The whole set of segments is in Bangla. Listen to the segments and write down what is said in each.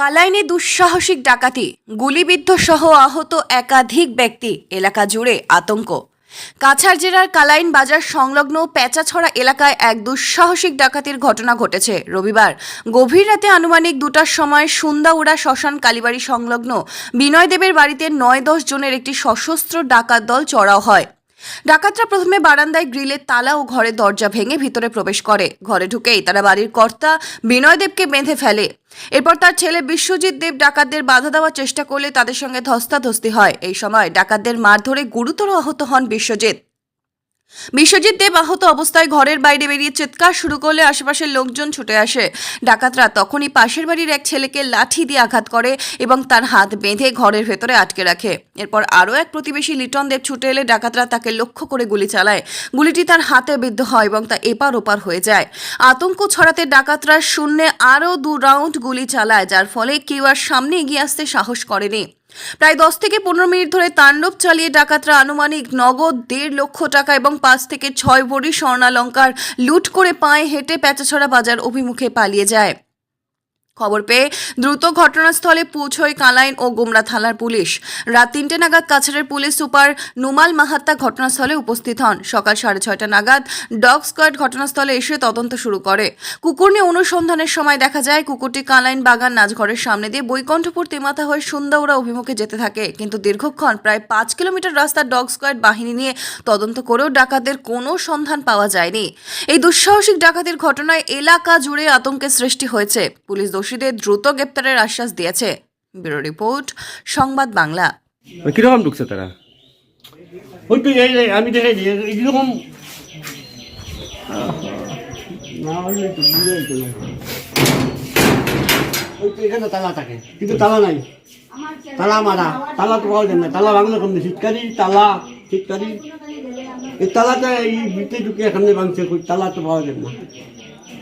কালাইনে দুঃসাহসিক ডাকাতি, গুলিবিদ্ধ সহ আহত একাধিক ব্যক্তি, এলাকা জুড়ে আতঙ্ক। কাছাড় জেলার কালাইন বাজার সংলগ্ন প্যাচাছড়া এলাকায় এক দুঃসাহসিক ডাকাতির ঘটনা ঘটেছে। রবিবার গভীর রাতে আনুমানিক দুটার সময় সুন্দাউড়া শ্মশান কালীবাড়ি সংলগ্ন বিনয় দেবের বাড়িতে নয় দশ জনের একটি সশস্ত্র ডাকাত দল চড়াও হয়। ডাকাতরা প্রথমে বারান্দায় গ্রিলের তালা ও ঘরের দরজা ভেঙে ভিতরে প্রবেশ করে। ঘরে ঢুকেই তারা বাড়ির কর্তা বিনয় দেবকে বেঁধে ফেলে। এরপর তার ছেলে বিশ্বজিৎ দেব ডাকাতদের বাধা দেওয়ার চেষ্টা করলে তাদের সঙ্গে ধস্তাধস্তি হয়। এই সময় ডাকাতদের মারধরে গুরুতর আহত হন বিশ্বজিৎ। বিশ্বজিৎ দেব আহত অবস্থায় ঘরের বাইরে বেরিয়ে চিৎকার শুরু করলে আশেপাশের লোকজন ছুটে আসে। ডাকাতরা তখনই পাশের বাড়ির এক ছেলেকে লাঠি দিয়ে আঘাত করে এবং তার হাত বেঁধে ঘরের ভেতরে আটকে রাখে। এরপর আরও এক প্রতিবেশী লিটন দেব ছুটে এলে ডাকাতরা তাকে লক্ষ্য করে গুলি চালায়। গুলিটি তার হাতে বিদ্ধ হয় এবং তা এপার ওপার হয়ে যায়। আতঙ্ক ছড়াতে ডাকাতরা শূন্যে আরও দু রাউন্ড গুলি চালায়, যার ফলে কেউ আর সামনে এগিয়ে আসতে সাহস করেনি। প্রায় দশ থেকে পনেরো মিনিট ধরে তাণ্ডব চালিয়ে ডাকাতরা আনুমানিক নগদ দেড় লক্ষ টাকা এবং পাঁচ থেকে ছয় ভরি স্বর্ণালঙ্কার লুট করে পায়ে হেঁটে প্যাচাছড়া বাজার অভিমুখে পালিয়ে যায়। খবর পেয়ে দ্রুত ঘটনাস্থলে পৌঁছয় কালাইন ও গোমরা থানার পুলিশ। রাত তিনটে নাগাদ কাছাড়ের পুলিশ সুপার নুমাল মাহাত্তা ঘটনাস্থলে উপস্থিত হন। সকাল সাড়ে ছয়টা নাগাদ ডগ স্কোয়াড ঘটনাস্থলে এসে তদন্ত শুরু করে। কুকুর নিয়ে অনুসন্ধানের সময় দেখা যায়, কুকুরটি কালাইন বাগান নাচঘরের সামনে দিয়ে বৈকণ্ঠপুর তেমাথা হয়ে সুন্দাউড়া অভিমুখে যেতে থাকে। কিন্তু দীর্ঘক্ষণ, প্রায় পাঁচ কিলোমিটার রাস্তা ডগ স্কোয়াড বাহিনী নিয়ে তদন্ত করেও ডাকাতদের কোনো সন্ধান পাওয়া যায়নি। এই দুঃসাহসিক ডাকাতির ঘটনায় এলাকা জুড়ে আতঙ্কের সৃষ্টি হয়েছে। পুলিশ দোষীদের দ্রুত গ্রেপ্তারের আশ্বাস দিয়েছে। ব্যুরো রিপোর্ট সংবাদ বাংলা। মানে কীরকম ঢুকছে তারা? ওই তো আমি দেখে এখানে তালা থাকে কিন্তু তালা নাই। তালা মারা তালা তো পাওয়া যায় না। তালা ভাঙলে তালা শীতকারি এই তালাটা এই ঢুকে এখানে ভাঙছে তালা তো পাওয়া যায় না।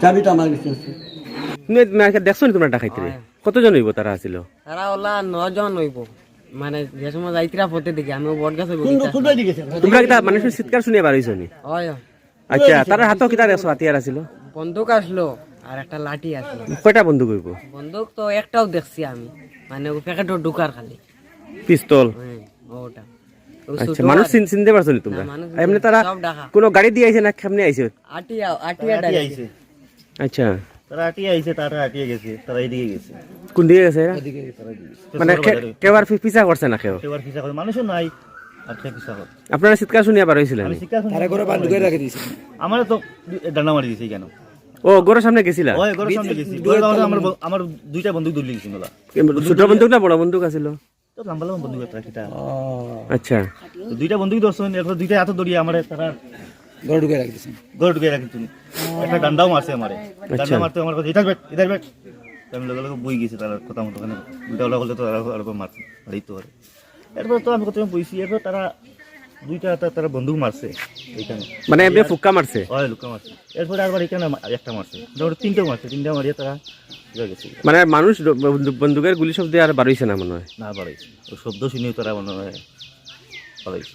চাবিটা আমার কাছে আছে। তুমি মাকে দেখছ নি তোমরা ডাকাইতে কতজন হইব তারা আছিল তারা ওলা নজন হইব। মানে যে সময় যাইতিরা পথে দেখি আমি বট গাছে তোমরা কিতা মানুষের চিৎকার শুনিয়ে বার নি? আচ্ছা তারা হাতও কিতা দেখছ হাতিয়ার আছিল? বন্দুক আসলো আর একটা লাঠি আসলো। কয়টা বন্ধু কইব বন্দুক তো একটাও দেখছি আমি। মানে ও প্যাকেটও ঢুকার খালি। পিস্তল? হ্যাঁ, ওটা। আচ্ছা মানুষ চিনতে পারছ তোমরা? এমনি তারা কোনো গাড়ি দিয়ে আইছে না কেমনে আইছে? আটিয়া আটিয়া ডাইরেক্ট। আচ্ছা। তারা আটিয়ে আইছে তারা আটিয়ে গেছে তারা এদিকে গেছে। কোন দিকে গেছে? মানে কেউ আর পিছা করছে না কেউ? কেউ আর পিছা করে মানুষও নাই আর কে পিছা করে। আপনারা চিৎকার শুনিয়ে বার হয়েছিলেন? আমি শিক্ষা তারা করে বান্ধ করে রাখে দিয়েছে। আমার তো ডান্ডা মারি দিয়েছে কেন? ও গোরের সামনে গেছিলা? ওই ঘরের সামনে গেছি। ঘরের আমার আমার দুইটা বন্দুক দৌড়লি গেছিল ছোট বন্দুক না বড় বন্দুক আছিল? তো লম্বা লম্বা বন্দুক একটা আচ্ছা। দুইটা বন্দুক ধরছেন এরপর দুইটা হাতে দড়িয়ে আমার তারা ঘর ঢুকে রাখি দিয়েছেন ঘর ঢুকে রাখি তুমি একটা ডান্ডাও মারছে আমারে। ডান্ডা মারতে আমার কথা ইধার বেট ইধার বেট। আমি লগে লগে বই গেছি তার কথা মতো ওখানে। দুইটা ওলা হলে তো আর আর মারছে এই তো আর এরপর তো আমি কথা বইছি এরপর তারা দুইটা তারা বন্দুক মারছে এইখানে। মানে এমনি ফুক্কা মারছে? হয় লুকা মারছে। এরপরে আবার এখানে একটা মারছে। তারপরে তিনটেও মারছে তিনটা মারিয়ে তারা ইয়ে মানে মানুষ বন্দুকের গুলি শব্দ আর বার না মনে হয়? না বাড়াইছে ও শব্দ শুনিও তারা মনে হয় বাড়াইছে।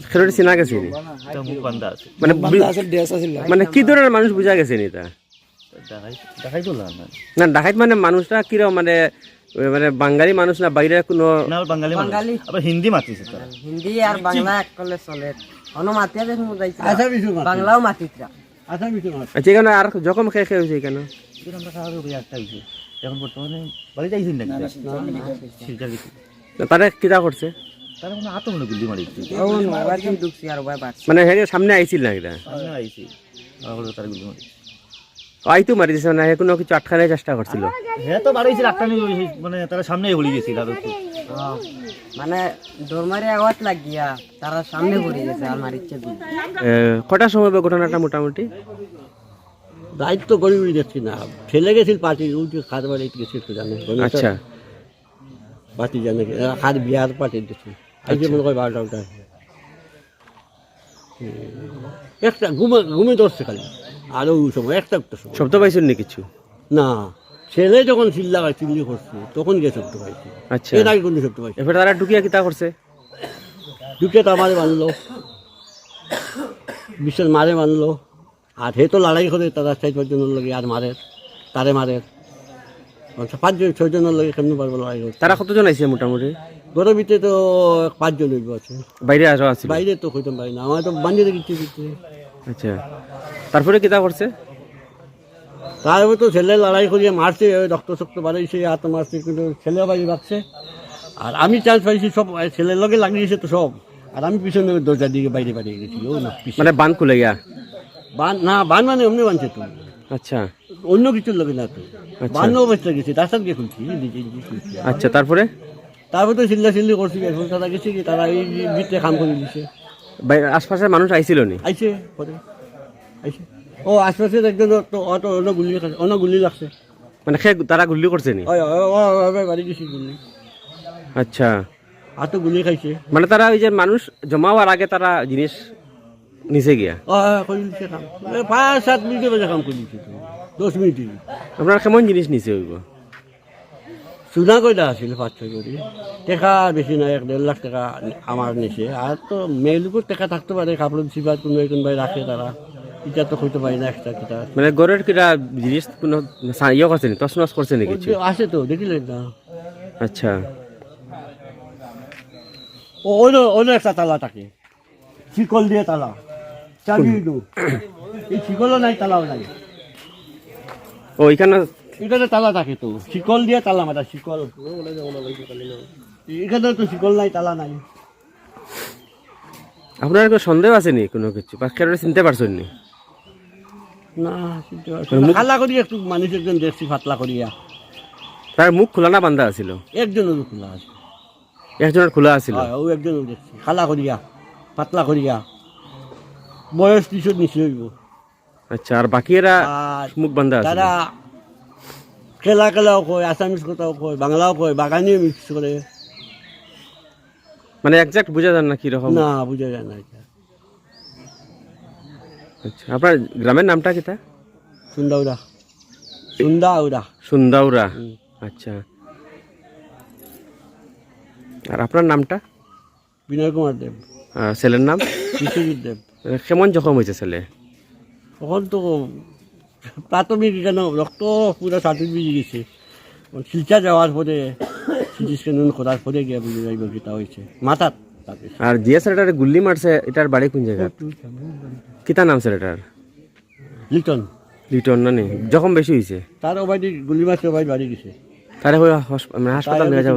খেলোয়াড় চেনা গেছে নি এটা মুখ বান্ধা আছে মানে মানে কি ধরনের মানুষ বুঝা গেছে নি তা দেখাই দেখাই না ডাকাইত মানে মানুষটা কীরকম মানে মানে বাঙালি মানুষ না বাইরে কোনো বাঙালি বাঙালি। আবার হিন্দি মাতিছে তারা হিন্দি আর বাংলা এক চলে অন্য মাতিয়া দেখুন যাইতিরা আচ্ছা বিশু বাংলাও মাতিতরা আচ্ছা বিশু আচ্ছা এখানে আর জখম খেয়ে খেয়ে হয়েছে কেন আমরা খাওয়া দাওয়া একটা হয়েছে এখন বর্তমানে বাড়ি যাইছেন গেছি তারা কিতা করছে মানে মনে মানে হেগে সামনে আইছিল না এটা আইতো মারি। দিছে না হে কোনো কিছু আটকানোর চেষ্টা করছিল। হ্যাঁ তো বাড়াইছে একটা মানে তারা সামনে বলি গেছিল আর। মানে ডোরমারি আওয়াজ লাগিয়া তারা সামনে পড়ে গেছে আর মারিচ্ছে কটার সময় ঘটনাটা মোটামুটি? দায়িত্ব করি উড়ি দেখছি না। ছেলে গেছিল পার্টি যে খাদ বাড়ি গেছিল তো জানে। আচ্ছা। পার্টি জানে খাদ বিয়ার পার্টি দেখছি যে মনে হয় বারোটা ওটা একটা ঘুমে ঘুমে ধরছে খালি আর ওই সময় একটা একটা সময় শব্দ পাইছেন নি কিছু? না ছেলে যখন চিল্লা চিল্লি করছে তখন গিয়ে শব্দ পাইছি আচ্ছা এর আগে কোনো শব্দ পাইছি এবার তারা ঢুকিয়া কিতা করছে দুটো তো আমারে মানলো বিশ্বর মারে মানলো আর হে তো লড়াই করে তারা চাই জন্য লাগে আর মারে তারে মারে আচ্ছা পাঁচজন ছয়জনের লাগে কেমনি পারব লাগে তারা কতজন আইছে মোটামুটি ঘরের ভিতরে তো পাঁচজন হইব আছে। বাইরে আরও আছে বাইরে তো হইতাম পারি না আমার তো বান্ধিয়ে কিছু দিচ্ছে আচ্ছা। তারপরে কিতা করছে? তারপরে তো ছেলে লড়াই করিয়ে মারছে রক্ত শক্ত বাড়াইছে হাত মারছে কিন্তু ছেলে বাড়ি রাখছে আর আমি চান্স পাইছি সব ছেলের লগে লাগিয়েছে তো সব। আর আমি পিছনে দরজা দিকে বাইরে বাড়িয়ে গেছি ও না মানে বান খুলে গিয়া? বান না বান মানে অমনি বানছে তো। আচ্ছা। অন্য কিছুর লগে না তো। বানও অবস্থা গেছে রাস্তার গিয়ে খুলছি। আচ্ছা তারপরে? তারপরে তো চিল্লা চিল্লি করছি এখন তারা গেছে কি তারা এই ভিতরে কাম করে দিছে। আশপাশের মানুষ আইছিল নি? আইছে আইছে। ও আশপাশের একজন তো অটো অন্য গুলি অন্য গুলি লাগছে। মানে সে তারা গুলি করছে নি? বাড়ি গেছি গুলি আচ্ছা। আর তো গুলি খাইছে। মানে তারা ওই যে মানুষ জমা হওয়ার আগে তারা জিনিস নিচে গিয়া? দিছে কাম এ, পাঁচ সাত মিনিটের বাজে কাম করে দিছে দশ মিনিট। আপনার কেমন জিনিস নিচে হইব চুনা কয়টা আছিল পাঁচ ছয় করে টেকা বেশি নাই এক দেড় লাখ টাকা আমার নিছে। আর তো মেয়েলোকের টাকা থাকতে পারে কাপড় চিপার কোনো একজন ভাই রাখে তারা এটা তো হইতে পারি না একটা কিটা। মানে গড়ের কিরা জিনিস কোনো ইয়ে করছে নি তছনছ করছে নি কিছু আছে তো দেখিলেন না। আচ্ছা। ও অন্য অন্য একটা তালা থাকে। শিকল দিয়ে তালা। চাবি এই শিকলও নাই তালাও নাই। ও এখানে এখানে তালা থাকে তো। শিকল দিয়ে তালা মারা শিকল। এখানে তো শিকল নাই তালা নাই। আপনার কোনো সন্দেহ আছে নি কোনো কিছু? চিনতে পারছেন নি? না চিনতে করি একটু মানুষ একজন দেখছি ফাতলা করিয়া। তার মুখ খোলা না বান্ধা আছিল? একজনেরও খোলা আছে। একজনের খোলা আছিল? ও একজনও দেখছি। খালা করিয়া পাতলা করিয়া। বয়স ত্রিশত নিচে হইব। আচ্ছা আর বাকি এরা মুখ বান্ধা তারা খেলা খেলাও কয় আসামিস কথাও কয় বাংলাও কয় বাগানিও মিক্স করে। মানে একজাক্ট বোঝা যান না কীরকম? না বুঝা যায় না এটা। আচ্ছা আপনার গ্রামের নামটা কিতা সুন্দাউরা সুন্দাউরা সুন্দাউরা আচ্ছা। আর আপনার নামটা? বিনয় কুমার দেব। ছেলের নাম? বিশ্বজিৎ দেব। কেমন জখম হয়েছে ছেলে? তখন তো প্রাথমিক কেন? রক্ত পুরো গেছে। শিলচা যাওয়ার পরে সিটি স্ক্যান করার পরে গিয়ে বুঝে যাইব হয়েছে। তাকে আর জিয়া স্যার গুল্লি মারছে এটার বাড়ি কোন জায়গা কিতা নাম স্যার এটার? লিটন। লিটন না নি? জখম বেশি হয়েছে তার ওবাইদি গুলি মারছে ওবাই বাড়ি গেছে। তারে মানে হাসপাতাল নিয়ে যাব।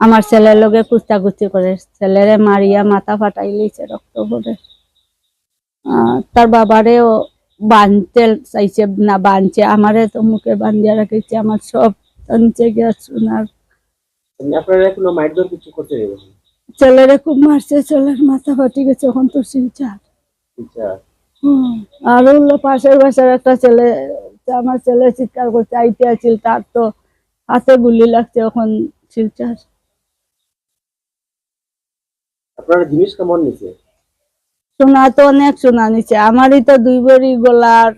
আমার ছেলের লগে কুস্তাকুস্তি করে। ছেলেরে মারিয়া মাথা ফাটাই লিছে রক্ত আহ, তার বাবারেও বাঁধতে চাইছে না বাঁধছে আমারে তো মুখে বান্ধিয়া রাখিছে আমার সব টানছে গিয়া গেছেন ছেলেরে খুব মারছে ছেলের মাথা ফাটি গেছে এখন তো হুম, আর হলো পাশের বাসার একটা ছেলে আমার ছেলে চিৎকার করছে আইতে আছিল তার তো হাতে গুলি লাগছে এখন শিলচার। আপনারা জিনিস কেমন নিছে? সোনা তো অনেক সোনা নিচ্ছে আমারই তো দুই বড়ি গলার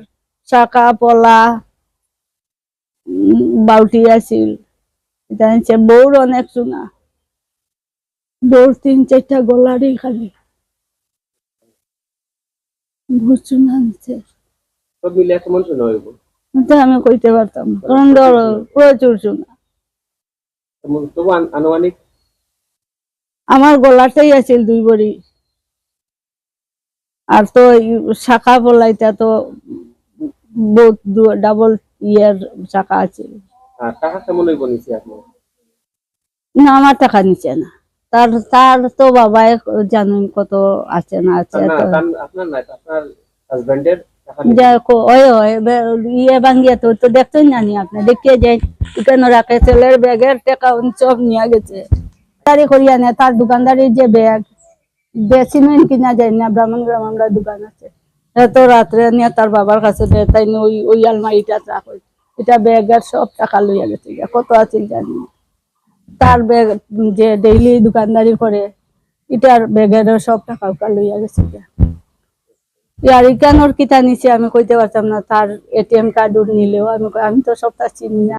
শাখা পলা বাউটি আছিল। এটা নিচ্ছে বউর অনেক সোনা। বউর তিন চারটা গলারই খালি। বহুত সোনা নিচ্ছে সব মিলে কেমন শোনা হইব? আমি কইতে পারতাম। কারণ প্রচুর সোনা। তবু আনুমানিক আমার গলাটাই আছিল দুই বড়ি। আর তো শাখা পলাইটা তো বহুত ডাবল ইয়ার শাখা আপনার? না আমার টাকা নিচে না। তার তার তো বাবাই জানুন কত আছে না আছে। ইয়ে ভাঙ্গিয়া তো তো দেখতেই জানি আপনি। দেখিয়ে যাই কেন রাখে ছেলের ব্যাগের টাকা উনি সব নিয়ে গেছে। তারি করিয়া নে, তার দোকানদারির যে ব্যাগ বেশি নয় কিনা যায় না, ব্রাহ্মণ আমরা দোকান আছে এত রাত্রে নিয়ে তার বাবার কাছে তাই নিয়ে ওই ওই আলমারিটা রাখ এটা ব্যাগের সব টাকা লইয়া গেছে। কত আছে জানি। তার ব্যাগ, যে ডেইলি দোকানদারি করে, এটার ব্যাগেরও সব টাকা উকা লইয়া গেছে। ইয়ার ইকানোর কিতা নিচে আমি কইতে পারতাম না, তার এটিএম কার্ড নিলেও, আমি আমি তো সবটা চিনি না